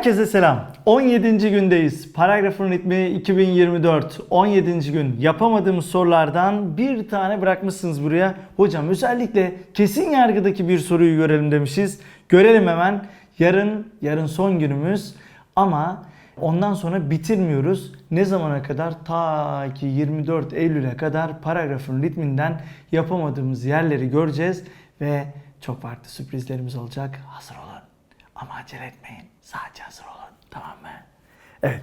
Herkese selam. 17. gündeyiz. Paragrafın ritmi 2024. 17. gün. Yapamadığımız sorulardan bir tane bırakmışsınız buraya. Hocam özellikle kesin yargıdaki bir soruyu görelim demişiz. Görelim hemen. Yarın, yarın son günümüz. Ama ondan sonra bitirmiyoruz. Ne zamana kadar? Ta ki 24 Eylül'e kadar paragrafın ritminden yapamadığımız yerleri göreceğiz. Ve çok farklı sürprizlerimiz olacak. Hazır olun. Ama acele etmeyin. Sadece hazır olun. Tamam mı? Evet.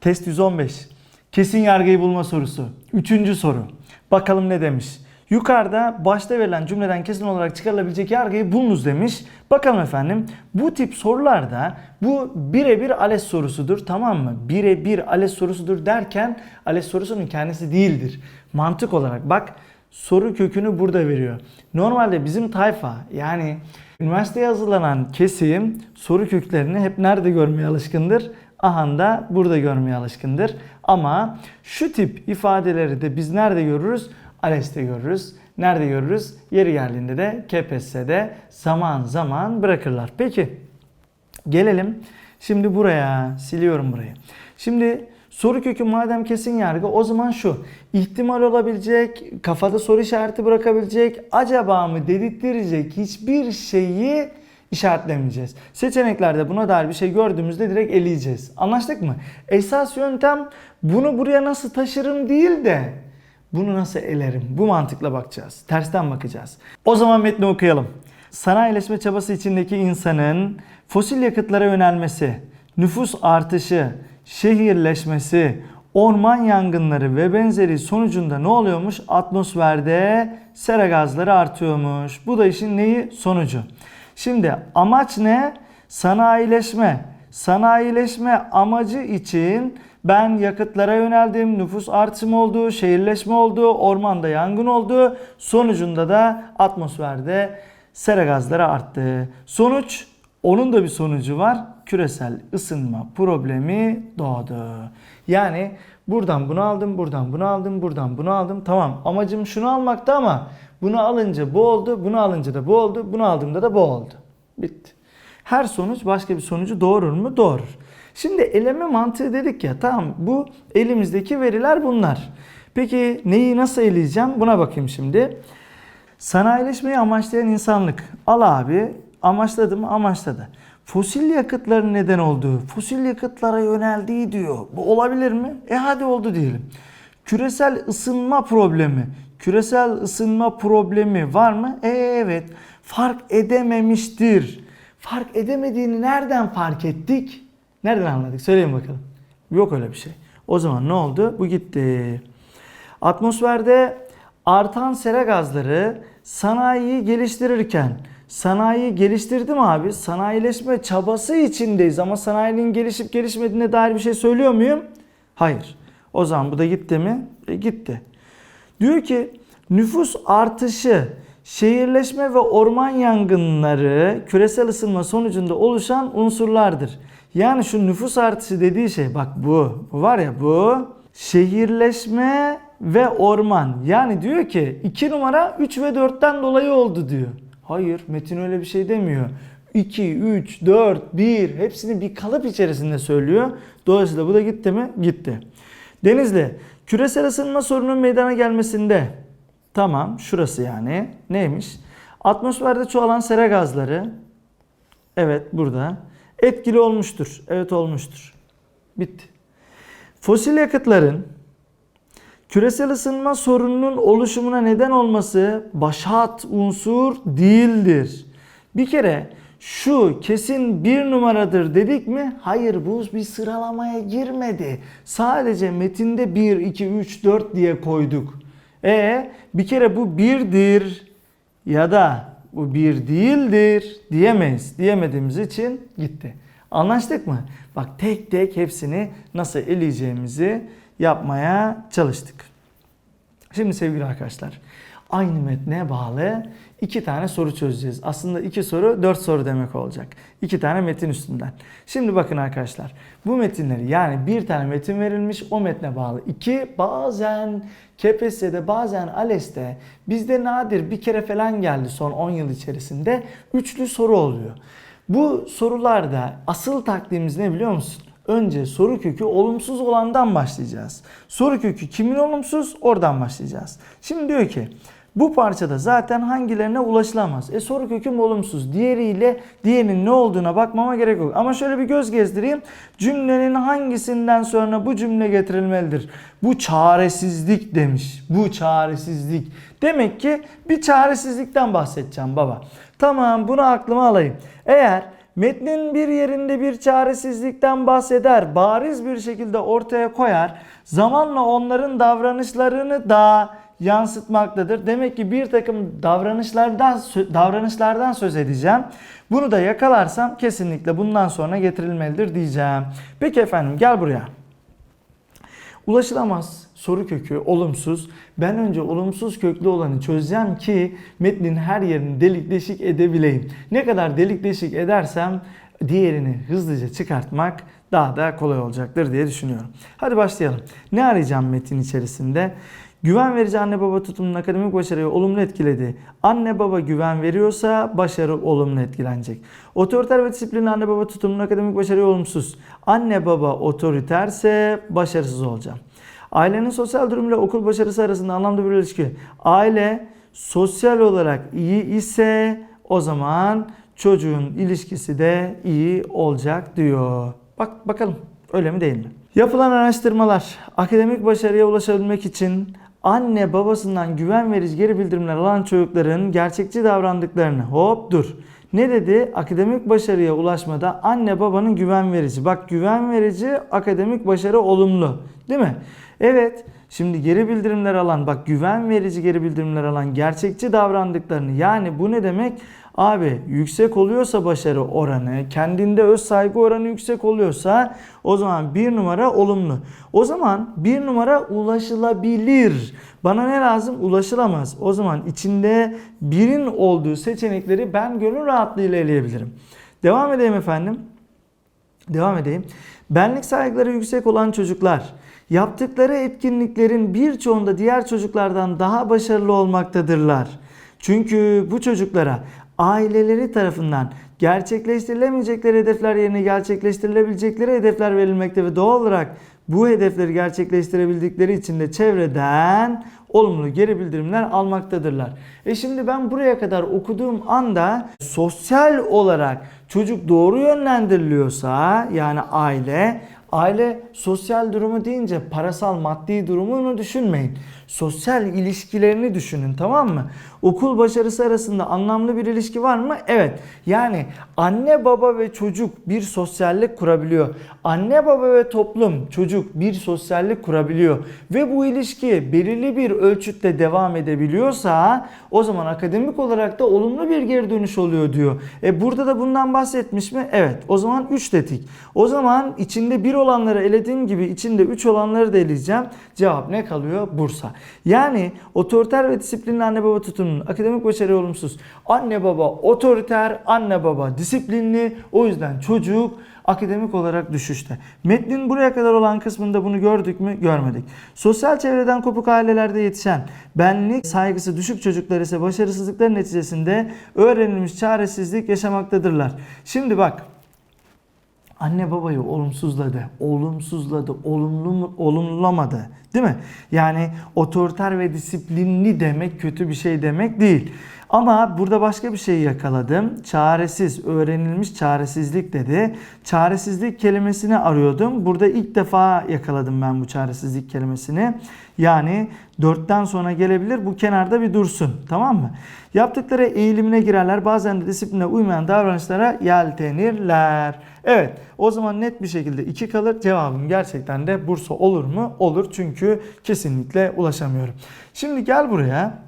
Test 115. Kesin yargıyı bulma sorusu. Üçüncü soru. Bakalım ne demiş? Yukarıda başta verilen cümleden kesin olarak çıkarılabilecek yargıyı bulunuz demiş. Bakalım efendim bu tip sorularda bu birebir ALES sorusudur tamam mı? Birebir ALES sorusudur derken ALES sorusunun kendisi değildir. Mantık olarak bak soru kökünü burada veriyor. Normalde bizim tayfa yani üniversiteye hazırlanan kesim soru köklerini hep nerede görmeye alışkındır? Ahanda burada görmeye alışkındır. Ama şu tip ifadeleri de biz nerede görürüz? ALES'te görürüz. Nerede görürüz? Yeri geldiğinde de KPSS'de zaman zaman bırakırlar. Peki gelelim şimdi buraya. Siliyorum burayı. Şimdi soru kökü madem kesin yargı o zaman şu. ihtimal olabilecek, kafada soru işareti bırakabilecek, acaba mı dedirttirecek hiçbir şeyi işaretlemeyeceğiz. Seçeneklerde buna dair bir şey gördüğümüzde direkt eleyeceğiz. Anlaştık mı? Esas yöntem bunu buraya nasıl taşırım değil de bunu nasıl elerim? Bu mantıkla bakacağız. Tersten bakacağız. O zaman metni okuyalım. Sanayileşme çabası içindeki insanın fosil yakıtlara yönelmesi, nüfus artışı, şehirleşmesi, orman yangınları ve benzeri sonucunda ne oluyormuş? Atmosferde sera gazları artıyormuş. Bu da işin neyi? Sonucu. Şimdi amaç ne? Sanayileşme. Sanayileşme amacı için ben yakıtlara yöneldim, nüfus artımı oldu, şehirleşme oldu, ormanda yangın oldu. Sonucunda da atmosferde sera gazları arttı. Sonuç, onun da bir sonucu var. Küresel ısınma problemi doğdu. Yani buradan bunu aldım, buradan bunu aldım, buradan bunu aldım. Tamam amacım şunu almaktı ama bunu alınca bu oldu, bunu alınca da bu oldu, bunu aldığımda da bu oldu. Bitti. Her sonuç başka bir sonucu doğurur mu? Doğurur. Şimdi eleme mantığı dedik ya tamam bu elimizdeki veriler bunlar. Peki neyi nasıl eleyeceğim? Buna bakayım şimdi. Sanayileşmeyi amaçlayan insanlık. Al abi amaçladı mı? Amaçladı. Fosil yakıtların neden olduğu, fosil yakıtlara yöneldiği diyor. Bu olabilir mi? E hadi oldu diyelim. Küresel ısınma problemi. Küresel ısınma problemi var mı? E evet. Fark edememiştir. Fark edemediğini nereden fark ettik? Nereden anladık? Söyleyin bakalım. Yok öyle bir şey. O zaman ne oldu? Bu gitti. Atmosferde artan sera gazları sanayiyi geliştirirken sanayiyi geliştirdi mi abi? Sanayileşme çabası içindeyiz ama sanayinin gelişip gelişmediğine dair bir şey söylüyor muyum? Hayır. O zaman bu da gitti mi? E, gitti. Diyor ki nüfus artışı, şehirleşme ve orman yangınları küresel ısınma sonucunda oluşan unsurlardır. Yani şu nüfus artışı dediği şey bak bu. Bu var ya bu şehirleşme ve orman. Yani diyor ki 2 numara 3 ve 4'ten dolayı oldu diyor. Hayır Metin öyle bir şey demiyor. 2, 3, 4, 1 hepsini bir kalıp içerisinde söylüyor. Dolayısıyla bu da gitti mi? Gitti. Denizli küresel ısınma sorunun meydana gelmesinde tamam şurası yani neymiş? Atmosferde çoğalan sera gazları evet burada etkili olmuştur. Evet olmuştur. Bitti. Fosil yakıtların küresel ısınma sorununun oluşumuna neden olması başat unsur değildir. Bir kere şu kesin bir numaradır dedik mi? Hayır bu bir sıralamaya girmedi. Sadece metinde 1, 2, 3, 4 diye koyduk. E bir kere bu birdir ya da bu bir değildir diyemeyiz. Diyemediğimiz için gitti. Anlaştık mı? Bak tek tek hepsini nasıl eleyeceğimizi yapmaya çalıştık. Şimdi sevgili arkadaşlar aynı metne bağlı iki tane soru çözeceğiz. Aslında iki soru dört soru demek olacak. İki tane metin üstünden. Şimdi bakın arkadaşlar bu metinleri yani bir tane metin verilmiş o metne bağlı. İki bazen KPSS'de bazen ALES'te bizde nadir bir kere falan geldi son 10 yıl içerisinde üçlü soru oluyor. Bu sorularda asıl taktiğimiz ne biliyor musun? Önce soru kökü olumsuz olandan başlayacağız. Soru kökü kimin olumsuz? Oradan başlayacağız. Şimdi diyor ki bu parçada zaten hangilerine ulaşılamaz. E soru köküm olumsuz. Diğeriyle diğerinin ne olduğuna bakmama gerek yok. Ama şöyle bir göz gezdireyim. Cümlenin hangisinden sonra bu cümle getirilmelidir? Bu çaresizlik demiş. Bu çaresizlik. Demek ki bir çaresizlikten bahsedeceğim baba. Tamam bunu aklıma alayım. Eğer metnin bir yerinde bir çaresizlikten bahseder, bariz bir şekilde ortaya koyar, zamanla onların davranışlarını da yansıtmaktadır. Demek ki bir takım davranışlardan davranışlardan söz edeceğim. Bunu da yakalarsam kesinlikle bundan sonra getirilmelidir diyeceğim. Peki efendim gel buraya. Ulaşılamaz soru kökü olumsuz. Ben önce olumsuz köklü olanı çözeceğim ki metnin her yerini delik deşik edebileyim. Ne kadar delik deşik edersem diğerini hızlıca çıkartmak daha da kolay olacaktır diye düşünüyorum. Hadi başlayalım. Ne arayacağım metin içerisinde? Güven verici anne baba tutumunun akademik başarıyı olumlu etkiledi. Anne baba güven veriyorsa başarı olumlu etkilenecek. Otoriter ve disiplinli anne baba tutumunun akademik başarıyı olumsuz. Anne baba otoriterse başarısız olacağım. Ailenin sosyal durumuyla okul başarısı arasında anlamlı bir ilişki. Aile sosyal olarak iyi ise o zaman çocuğun ilişkisi de iyi olacak diyor. Bak bakalım öyle mi değil mi? Yapılan araştırmalar akademik başarıya ulaşabilmek için anne babasından güven verici geri bildirimler alan çocukların gerçekçi davrandıklarını hop dur. Ne dedi? Akademik başarıya ulaşmada anne babanın güven verici. Bak güven verici akademik başarı olumlu. Değil mi? Evet. Şimdi geri bildirimler alan bak güven verici geri bildirimler alan gerçekçi davrandıklarını yani bu ne demek? Abi yüksek oluyorsa başarı oranı, kendinde öz saygı oranı yüksek oluyorsa o zaman bir numara olumlu. O zaman bir numara ulaşılabilir. Bana ne lazım? Ulaşılamaz. O zaman içinde birin olduğu seçenekleri ben gönül rahatlığıyla eleyebilirim. Devam edeyim efendim. Devam edeyim. Benlik saygıları yüksek olan çocuklar yaptıkları etkinliklerin birçoğunda diğer çocuklardan daha başarılı olmaktadırlar. Çünkü bu çocuklara aileleri tarafından gerçekleştirilemeyecekleri hedefler yerine gerçekleştirilebilecekleri hedefler verilmekte ve doğal olarak bu hedefleri gerçekleştirebildikleri için de çevreden olumlu geri bildirimler almaktadırlar. E şimdi ben buraya kadar okuduğum anda sosyal olarak çocuk doğru yönlendiriliyorsa yani aile Aile sosyal durumu deyince parasal maddi durumunu düşünmeyin. Sosyal ilişkilerini düşünün tamam mı? Okul başarısı arasında anlamlı bir ilişki var mı? Evet. Yani anne baba ve çocuk bir sosyallik kurabiliyor. Anne baba ve toplum çocuk bir sosyallik kurabiliyor. Ve bu ilişki belirli bir ölçütte devam edebiliyorsa o zaman akademik olarak da olumlu bir geri dönüş oluyor diyor. E burada da bundan bahsetmiş mi? Evet. O zaman 3 dedik. O zaman içinde bir olanları elediğim gibi içinde 3 olanları da eleyeceğim. Cevap ne kalıyor? Bursa. Yani otoriter ve disiplinli anne baba tutumunun akademik başarı olumsuz. Anne baba otoriter, anne baba disiplinli. O yüzden çocuk akademik olarak düşüşte. Metnin buraya kadar olan kısmında bunu gördük mü? Görmedik. Sosyal çevreden kopuk ailelerde yetişen benlik saygısı düşük çocuklar ise başarısızlıkların neticesinde öğrenilmiş çaresizlik yaşamaktadırlar. Şimdi bak anne babayı olumsuzladı, olumsuzladı, olumlu olumlamadı. Değil mi? Yani otoriter ve disiplinli demek kötü bir şey demek değil. Ama burada başka bir şey yakaladım. Çaresiz, öğrenilmiş çaresizlik dedi. Çaresizlik kelimesini arıyordum. Burada ilk defa yakaladım ben bu çaresizlik kelimesini. Yani dörtten sonra gelebilir. Bu kenarda bir dursun. Tamam mı? Yaptıkları eğilimine girerler. Bazen de disipline uymayan davranışlara yeltenirler. Evet o zaman net bir şekilde 2 kalır. Cevabım gerçekten de Bursa olur mu? Olur çünkü kesinlikle ulaşamıyorum. Şimdi gel buraya.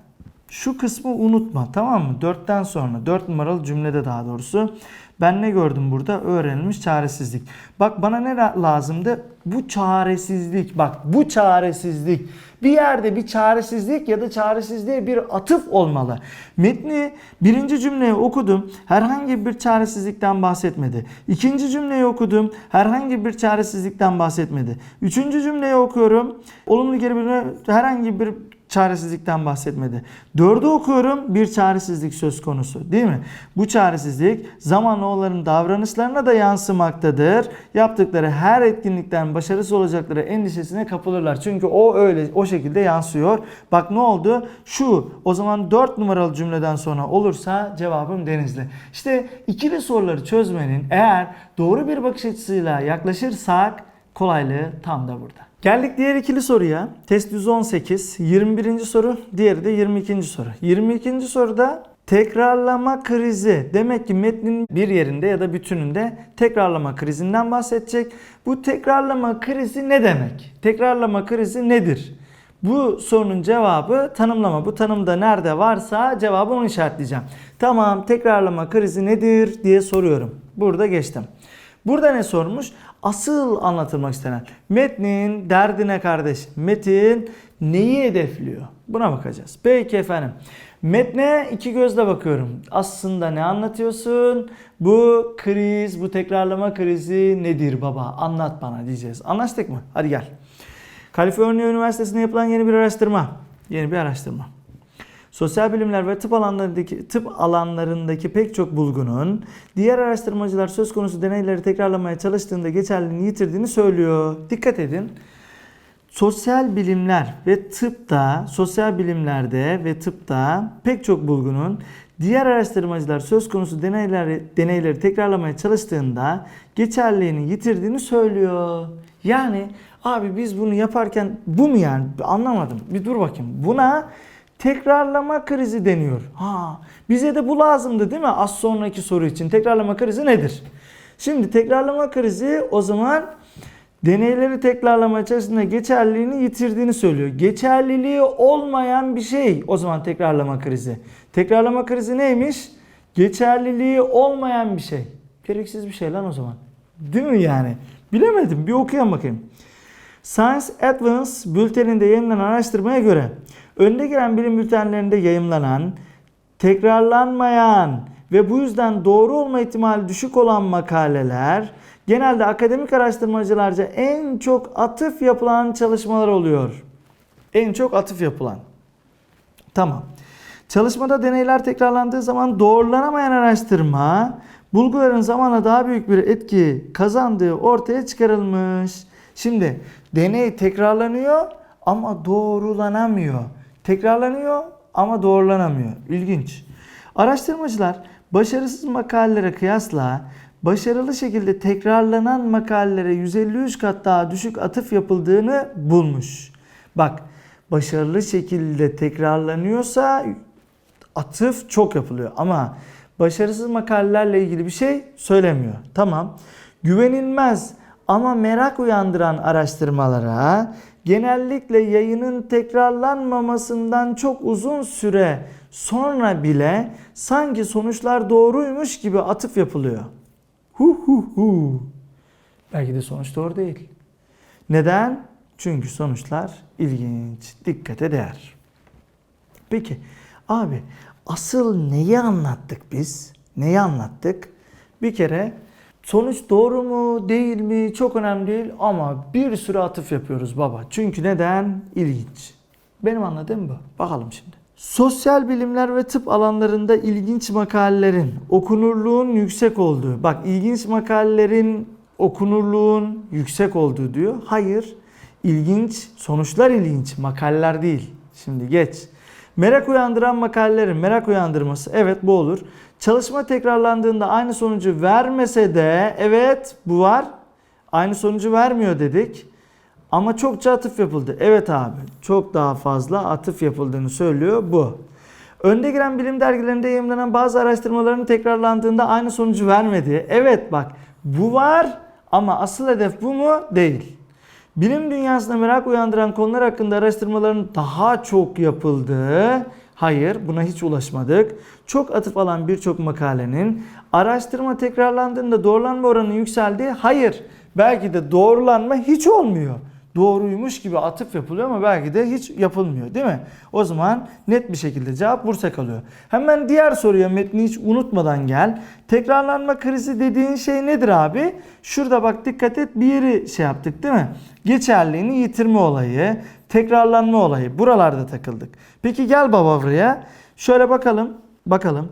Şu kısmı unutma tamam mı? 4'ten sonra 4 numaralı cümlede daha doğrusu. Ben ne gördüm burada? Öğrenilmiş çaresizlik. Bak bana ne lazımdı? Bu çaresizlik. Bak bu çaresizlik. Bir yerde bir çaresizlik ya da çaresizliğe bir atıf olmalı. Metni birinci cümleyi okudum. Herhangi bir çaresizlikten bahsetmedi. İkinci cümleyi okudum. Herhangi bir çaresizlikten bahsetmedi. Üçüncü cümleyi okuyorum. Olumlu geri bildirme herhangi bir çaresizlikten bahsetmedi. Dördü okuyorum bir çaresizlik söz konusu değil mi? Bu çaresizlik zamanla onların davranışlarına da yansımaktadır. Yaptıkları her etkinlikten başarısız olacakları endişesine kapılırlar. Çünkü o öyle o şekilde yansıyor. Bak ne oldu? Şu o zaman 4 numaralı cümleden sonra olursa cevabım Denizli. İşte ikili soruları çözmenin eğer doğru bir bakış açısıyla yaklaşırsak kolaylığı tam da burada. Geldik diğer ikili soruya. Test 118, 21. soru, diğeri de 22. soru. 22. soruda tekrarlama krizi. Demek ki metnin bir yerinde ya da bütününde tekrarlama krizinden bahsedecek. Bu tekrarlama krizi ne demek? Tekrarlama krizi nedir? Bu sorunun cevabı tanımlama. Bu tanımda nerede varsa cevabı onu işaretleyeceğim. Tamam tekrarlama krizi nedir diye soruyorum. Burada geçtim. Burada ne sormuş? Asıl anlatılmak istenen. Metnin derdine kardeş. Metin neyi hedefliyor? Buna bakacağız. Peki efendim. Metne iki gözle bakıyorum. Aslında ne anlatıyorsun? Bu kriz, bu tekrarlama krizi nedir baba? Anlat bana diyeceğiz. Anlaştık mı? Hadi gel. Kaliforniya Üniversitesi'nde yapılan yeni bir araştırma. Yeni bir araştırma. Sosyal bilimler ve tıp alanlarındaki tıp alanlarındaki pek çok bulgunun diğer araştırmacılar söz konusu deneyleri tekrarlamaya çalıştığında geçerliliğini yitirdiğini söylüyor. Dikkat edin. Sosyal bilimler ve tıpta, sosyal bilimlerde ve tıpta pek çok bulgunun diğer araştırmacılar söz konusu deneyleri, deneyleri tekrarlamaya çalıştığında geçerliliğini yitirdiğini söylüyor. Yani abi biz bunu yaparken bu mu yani anlamadım. Bir dur bakayım. Buna tekrarlama krizi deniyor. Ha, bize de bu lazımdı değil mi? Az sonraki soru için tekrarlama krizi nedir? Şimdi tekrarlama krizi o zaman deneyleri tekrarlama içerisinde geçerliliğini yitirdiğini söylüyor. Geçerliliği olmayan bir şey o zaman tekrarlama krizi. Tekrarlama krizi neymiş? Geçerliliği olmayan bir şey. Gereksiz bir şey lan o zaman. Değil mi yani? Bilemedim. Bir okuyalım bakayım. Science Advance bülteninde yayınlanan araştırmaya göre önde gelen bilim bültenlerinde yayımlanan, tekrarlanmayan ve bu yüzden doğru olma ihtimali düşük olan makaleler genelde akademik araştırmacılarca en çok atıf yapılan çalışmalar oluyor. En çok atıf yapılan. Tamam. Çalışmada deneyler tekrarlandığı zaman doğrulanamayan araştırma bulguların zamanla daha büyük bir etki kazandığı ortaya çıkarılmış. Şimdi deney tekrarlanıyor ama doğrulanamıyor. Tekrarlanıyor ama doğrulanamıyor. İlginç. Araştırmacılar başarısız makalelere kıyasla başarılı şekilde tekrarlanan makalelere 153 kat daha düşük atıf yapıldığını bulmuş. Bak başarılı şekilde tekrarlanıyorsa atıf çok yapılıyor ama başarısız makalelerle ilgili bir şey söylemiyor. Tamam. Güvenilmez ama merak uyandıran araştırmalara genellikle yayının tekrarlanmamasından çok uzun süre sonra bile sanki sonuçlar doğruymuş gibi atıf yapılıyor. Hu hu hu. Belki de sonuç doğru değil. Neden? Çünkü sonuçlar ilginç, dikkate değer. Peki abi asıl neyi anlattık biz? Neyi anlattık? Bir kere sonuç doğru mu değil mi çok önemli değil ama bir sürü atıf yapıyoruz baba. Çünkü neden? İlginç. Benim anladığım bu. Bakalım şimdi. Sosyal bilimler ve tıp alanlarında ilginç makalelerin okunurluğun yüksek olduğu. Bak ilginç makalelerin okunurluğun yüksek olduğu diyor. Hayır. ilginç sonuçlar ilginç. Makaleler değil. Şimdi geç. Merak uyandıran makalelerin merak uyandırması. Evet bu olur. Çalışma tekrarlandığında aynı sonucu vermese de evet bu var. Aynı sonucu vermiyor dedik. Ama çokça atıf yapıldı. Evet abi çok daha fazla atıf yapıldığını söylüyor bu. Önde giren bilim dergilerinde yayınlanan bazı araştırmaların tekrarlandığında aynı sonucu vermedi. Evet bak bu var ama asıl hedef bu mu? Değil. Bilim dünyasında merak uyandıran konular hakkında araştırmaların daha çok yapıldığı, hayır buna hiç ulaşmadık. Çok atıf alan birçok makalenin araştırma tekrarlandığında doğrulanma oranı yükseldi. Hayır belki de doğrulanma hiç olmuyor. Doğruymuş gibi atıf yapılıyor ama belki de hiç yapılmıyor değil mi? O zaman net bir şekilde cevap Bursa kalıyor. Hemen diğer soruya metni hiç unutmadan gel. Tekrarlanma krizi dediğin şey nedir abi? Şurada bak dikkat et bir yeri şey yaptık değil mi? Geçerliğini yitirme olayı. Tekrarlanma olayı. Buralarda takıldık. Peki gel baba buraya. Şöyle bakalım. Bakalım.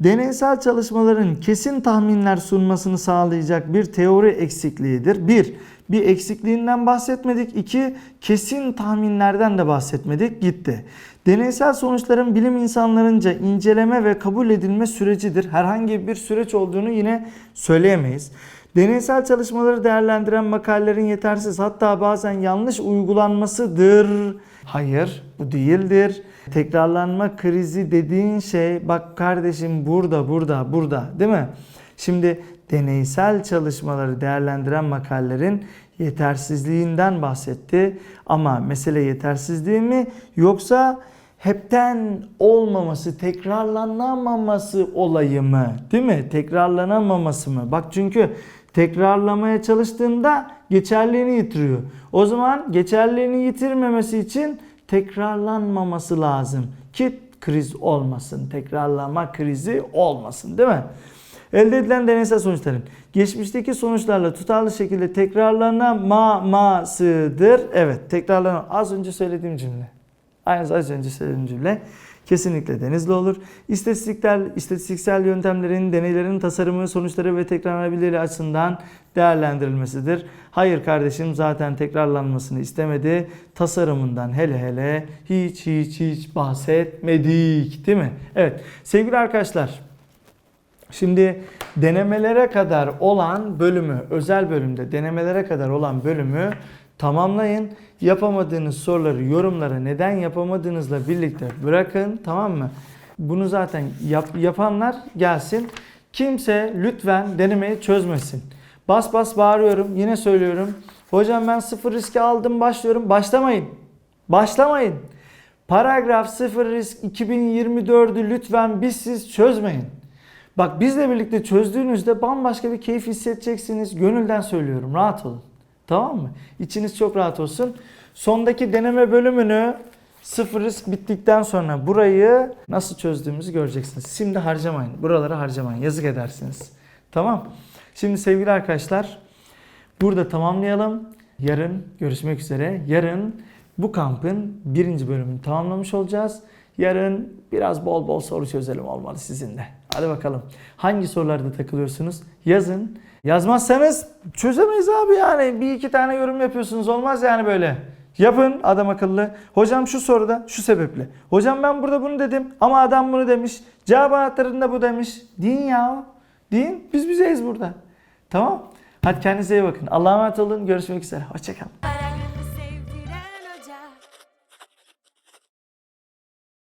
Deneysel çalışmaların kesin tahminler sunmasını sağlayacak bir teori eksikliğidir. Bir, bir eksikliğinden bahsetmedik. İki, kesin tahminlerden de bahsetmedik. Gitti. Deneysel sonuçların bilim insanlarınca inceleme ve kabul edilme sürecidir. Herhangi bir süreç olduğunu yine söyleyemeyiz. Deneysel çalışmaları değerlendiren makalelerin yetersiz hatta bazen yanlış uygulanmasıdır. Hayır, bu değildir. Tekrarlanma krizi dediğin şey bak kardeşim burada, burada, burada değil mi? Şimdi deneysel çalışmaları değerlendiren makalelerin yetersizliğinden bahsetti. Ama mesele yetersizliği mi yoksa hepten olmaması, tekrarlanamaması olayı mı? Değil mi? Tekrarlanamaması mı? Bak çünkü tekrarlamaya çalıştığında geçerliğini yitiriyor. O zaman geçerliğini yitirmemesi için tekrarlanmaması lazım ki kriz olmasın, tekrarlama krizi olmasın değil mi? Elde edilen deneysel sonuçların geçmişteki sonuçlarla tutarlı şekilde tekrarlanamamasıdır. Evet, tekrarlanan az önce söylediğim cümle. Aynı az önce söylediğim cümle kesinlikle denizli olur. İstatistiksel, istatistiksel yöntemlerin, deneylerin tasarımı, sonuçları ve tekrarlanabilirliği açısından değerlendirilmesidir. Hayır kardeşim zaten tekrarlanmasını istemedi. Tasarımından hele hele hiç hiç hiç bahsetmedik değil mi? Evet sevgili arkadaşlar Şimdi denemelere kadar olan bölümü, özel bölümde denemelere kadar olan bölümü tamamlayın. Yapamadığınız soruları yorumlara neden yapamadığınızla birlikte bırakın tamam mı? Bunu zaten yap- yapanlar gelsin. Kimse lütfen denemeyi çözmesin. Bas bas bağırıyorum yine söylüyorum. Hocam ben sıfır riski aldım başlıyorum. Başlamayın. Başlamayın. Paragraf sıfır risk 2024'ü lütfen biz siz çözmeyin. Bak bizle birlikte çözdüğünüzde bambaşka bir keyif hissedeceksiniz. Gönülden söylüyorum. Rahat olun. Tamam mı? İçiniz çok rahat olsun. Sondaki deneme bölümünü sıfır risk bittikten sonra burayı nasıl çözdüğümüzü göreceksiniz. Şimdi harcamayın. Buraları harcamayın. Yazık edersiniz. Tamam. Şimdi sevgili arkadaşlar burada tamamlayalım. Yarın görüşmek üzere. Yarın bu kampın birinci bölümünü tamamlamış olacağız. Yarın biraz bol bol soru çözelim olmalı sizinle. Hadi bakalım. Hangi sorularda takılıyorsunuz? Yazın. Yazmazsanız çözemeyiz abi yani. Bir iki tane yorum yapıyorsunuz. Olmaz yani böyle. Yapın adam akıllı. Hocam şu soruda şu sebeple. Hocam ben burada bunu dedim ama adam bunu demiş. Cevap anahtarında bu demiş. Deyin ya. Deyin. Biz bizeyiz burada. Tamam. Hadi kendinize iyi bakın. Allah'a emanet olun. Görüşmek üzere. Hoşçakalın.